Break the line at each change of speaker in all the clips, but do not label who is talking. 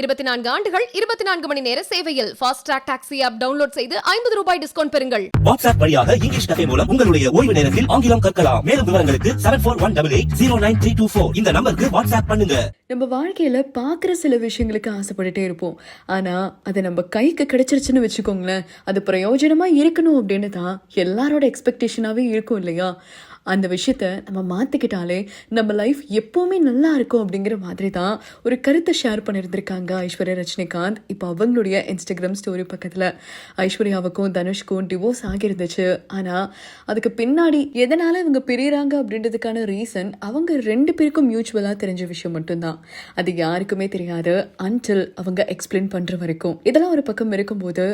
இருபத்தி நான்கு ஆண்டுகள் இருபத்தி நான்கு மணி நேர சேவையில் fast track taxi app download செய்து ஐம்பது ரூபாய் டிஸ்கவுண்ட் பெறுங்கள்.
வாட்ஸ்அப் வழியாக இங்கிலீஷ் கஃபே மூலம் உங்களுடைய ஓய்வு நேரத்தில் ஆங்கிலம் கற்கலாம். மேலும் விவரங்களுக்கு seven four one double eight zero nine three two four இந்த நம்பருக்கு வாட்ஸ்அப் பண்ணுங்க.
நம்ம வாழ்க்கையில பார்க்குற சில விஷயங்களுக்கு ஆசைப்பட்டுட்டே இருப்போம். ஆனா அது நம்ம கைக்கு கிடைச்சிருச்சுன்னு வச்சுக்கோங்களேன். அது பிரயோஜனமா இருக்கணும் அப்படின்னு தான் எல்லாரோட எக்ஸ்பெக்டேஷனாவே இருக்கும் இல்லையா? அந்த விஷயத்த நம்ம மாற்றிக்கிட்டாலே நம்ம லைஃப் எப்போவுமே நல்லா இருக்கும் அப்படிங்கிற மாதிரி தான் ஒரு கருத்தை ஷேர் பண்ணியிருந்திருக்காங்க ஐஸ்வர்யா ரஜினிகாந்த். இப்போ அவங்களுடைய இன்ஸ்டாகிராம் ஸ்டோரி பக்கத்தில் ஐஸ்வர்யாவுக்கும் தனுஷ்க்கும் டிவோர்ஸ் ஆகிருந்துச்சு. ஆனால் அதுக்கு பின்னாடி எதனால் இவங்க பிரியறாங்க அப்படின்றதுக்கான ரீசன் அவங்க ரெண்டு பேருக்கும் மியூச்சுவலாக தெரிஞ்ச விஷயம் மட்டும்தான். அது யாருக்குமே தெரியாது அன்டில் அவங்க எக்ஸ்பிளைன் பண்ணுற வரைக்கும். இதெல்லாம் ஒரு பக்கம் இருக்கும்போது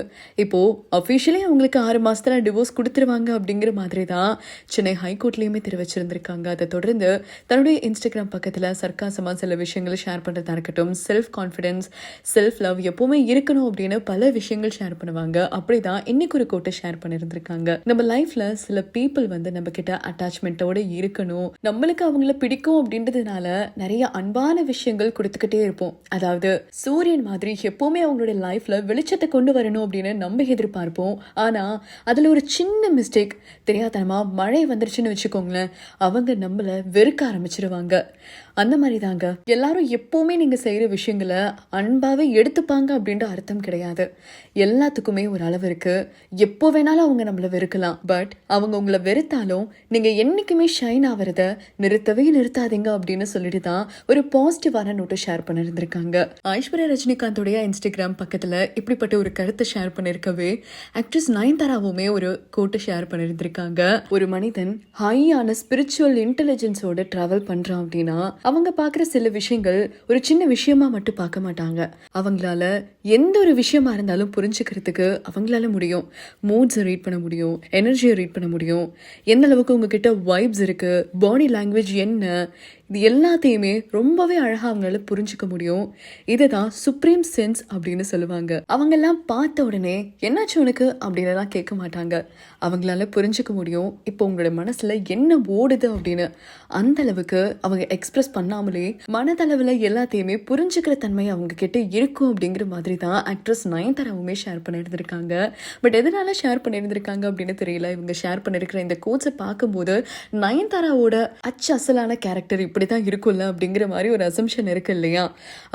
இப்போது அஃபிஷியலி அவங்களுக்கு ஆறு மாதத்தில் டிவோர்ஸ் கொடுத்துருவாங்க அப்படிங்கிற மாதிரி தான் சென்னை ஹைகோர்ட்லயுமே தெரிவிச்சிருந்திருக்காங்க அதை தொடர்ந்து தன்னுடைய இன்ஸ்டாகிராம் பக்கத்துல சர்க்காசமா சில விஷயங்களை ஷேர் பண்றதா இருக்கட்டும் செல்ஃப் கான்ஃபிடென்ஸ் செல்ஃப் லவ் எப்பவுமே இருக்கணும் அப்படின்னு பல விஷயங்கள் ஷேர் பண்ணுவாங்க. அப்படிதான் இன்னைக்கு ஒரு கோட்டை ஷேர் பண்ணியிருந்திருக்காங்க நம்ம லைஃப்பில் சில பீப்புள் வந்து நம்ம கிட்ட அட்டாச்மெண்ட்டோட இருக்கணும். நம்மளுக்கு அவங்கள பிடிக்கும் அப்படின்றதுனால நிறைய அன்பான விஷயங்கள் கொடுத்துக்கிட்டே இருப்போம். அதாவது சூரியன் மாதிரி எப்பவுமே அவங்களுடைய லைஃப்ல வெளிச்சத்தை கொண்டு வரணும் அப்படின்னு நம்ம எதிர்பார்ப்போம். ஆனா அதுல ஒரு சின்ன மிஸ்டேக் தெரியாதனமா மழை வந்துருச்சுன்னு வச்சுக்கோங்களேன் அவங்க நம்மள வெறுக்க ஆரம்பிச்சிருவாங்க. அந்த மாதிரி தாங்க எல்லாரும் எப்போவுமே நீங்க செய்யற விஷயங்களை அன்பாவே எடுத்துப்பாங்க அப்படின்ற அர்த்தம் கிடையாது. எல்லாத்துக்குமே ஒரு அளவு இருக்குது எப்போ வேணாலும் அவங்க நம்மள வெறுக்கலாம். பட் அவங்க உங்களை வெறுத்தாலும் நீங்க என்னைக்குமே ஷைன் ஆகிறத நிறுத்தவே நிறுத்தாதீங்க அப்படின்னு சொல்லிட்டு தான் ஒரு பாசிட்டிவான நோட்டை ஷேர் பண்ணியிருந்திருக்காங்க ஐஸ்வர்யா ரஜினிகாந்தோடைய இன்ஸ்டாகிராம் பக்கத்துல இப்படிப்பட்ட ஒரு கருத்தை ஷேர் பண்ணிருக்கவே ஆக்ட்ரஸ் நயன்தாராவுமே ஒரு கோட்டை ஷேர் பண்ணியிருந்திருக்காங்க ஒரு மனிதன் ஹையான ஸ்பிரிச்சுவல் இன்டெலிஜென்ஸோட டிராவல் பண்றான் அப்படின்னா அவங்க பார்க்குற சில விஷயங்கள் ஒரு சின்ன விஷயமா மட்டும் பார்க்க மாட்டாங்க. அவங்களால எந்த ஒரு விஷயமா இருந்தாலும் புரிஞ்சுக்கிறதுக்கு அவங்களால முடியும். மூட்ஸை ரீட் பண்ண முடியும் எனர்ஜியை ரீட் பண்ண முடியும். எந்த அளவுக்கு உங்ககிட்ட வைப்ஸ் இருக்கு பாடி லாங்குவேஜ் என்ன இது எல்லாத்தையுமே ரொம்பவே அழகா அவங்களால புரிஞ்சுக்க முடியும். இதுதான் சுப்ரீம் சென்ஸ் அப்படின்னு சொல்லுவாங்க. அவங்கெல்லாம் பார்த்த உடனே என்னாச்சு உனக்கு? அப்படின்னுலாம் கேட்க மாட்டாங்க. அவங்களால புரிஞ்சுக்க முடியும். இப்போ உங்களோட மனசுல என்ன ஓடுது அப்படின்னு. அந்த அளவுக்கு அவங்க எக்ஸ்பிரஸ் பண்ணாமலே மனதளவுல எல்லாத்தையுமே புரிஞ்சுக்கிற தன்மை அவங்க கிட்ட இருக்கும் அப்படிங்கிற மாதிரி தான் ஆக்ட்ரஸ் நயன்தாராவுமே ஷேர் பண்ணியிருந்திருக்காங்க பட் எதனால ஷேர் பண்ணியிருந்திருக்காங்க அப்படின்னு தெரியல. இவங்க ஷேர் பண்ணியிருக்கிற இந்த கோட்ஸை பார்க்கும்போது நயன்தாராவோட அச்சு அசலான கேரக்டர் இப்படி தான் இருக்கும்ல அப்படிங்கிற மாதிரி ஒரு அசம்ஷன் இருக்கு இல்லையா?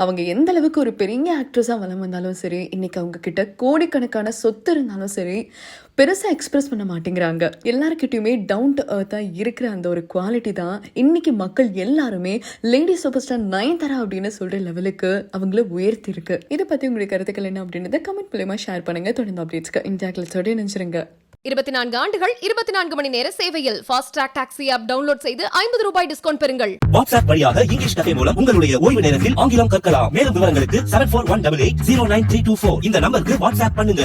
அவங்க எந்த அளவுக்கு ஒரு பெரிய ஆக்ட்ரஸாக வளம் வந்தாலும் சரி இன்னைக்கு அவங்க கிட்ட கோடிக்கணக்கான சொத்து இருந்தாலும் சரி பெருசாக எக்ஸ்பிரஸ் பண்ண மாட்டேங்கிறாங்க. எல்லாருக்கிட்டையுமே டவுன் டு அர்த்தாக இருக்கிற அந்த ஒரு குவாலிட்டி தான் இன்னைக்கு மக்கள் எல்லாருமே லேடி சூப்பர் ஸ்டார் நயன்தாரா அப்படின்னு சொல்கிற லெவலுக்கு அவங்கள உயர்த்தி இருக்கு இதை பற்றி உங்களுடைய கருத்துக்கள் என்ன அப்படின்றத கமெண்ட் மூலயமா ஷேர் பண்ணுங்க. தொடர்ந்து அப்டேட்ஸ்க்கு இந்தியா கிளச்சோட நினச்சிருங்க
இருபத்தி நான்கு ஆண்டுகள் இருபத்தி நான்கு மணி நேர சேவையில் fast track taxi app download செய்து ஐம்பது ரூபாய் டிஸ்கவுண்ட் பெறுங்கள்.
வாட்ஸ்அப் வழியாக இங்கிலீஷ் கஃபே மூலம் உங்களுடைய ஓய்வு நேரத்தில் ஆங்கிலம் கற்கலாம். மேலும் விவரங்களுக்கு seven four one double eight zero nine three two four இந்த நம்பருக்கு வாட்ஸ்அப் பண்ணுங்க.